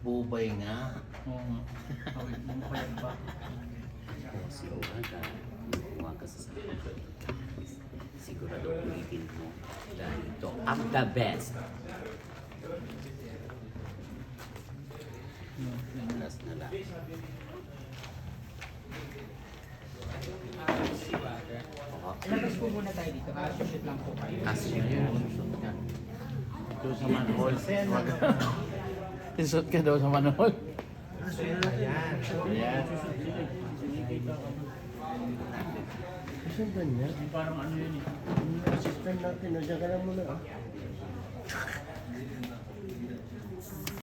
Bubay nga. Oo. Tawid mo pa yan ba? Si Oaga, ah. kumuha ka sa Sigurado ulitin mo dahil ito ang the best. Last na lang. Oo. Ilabas po muna tayo dito. Shoot lang po kayo. Kasi yun. Doon sa manhole. Isot ka daw sa manhol. Ayan. Saan ba niya? Parang ano yun eh. Assistant natin, nandiyan ka na muna.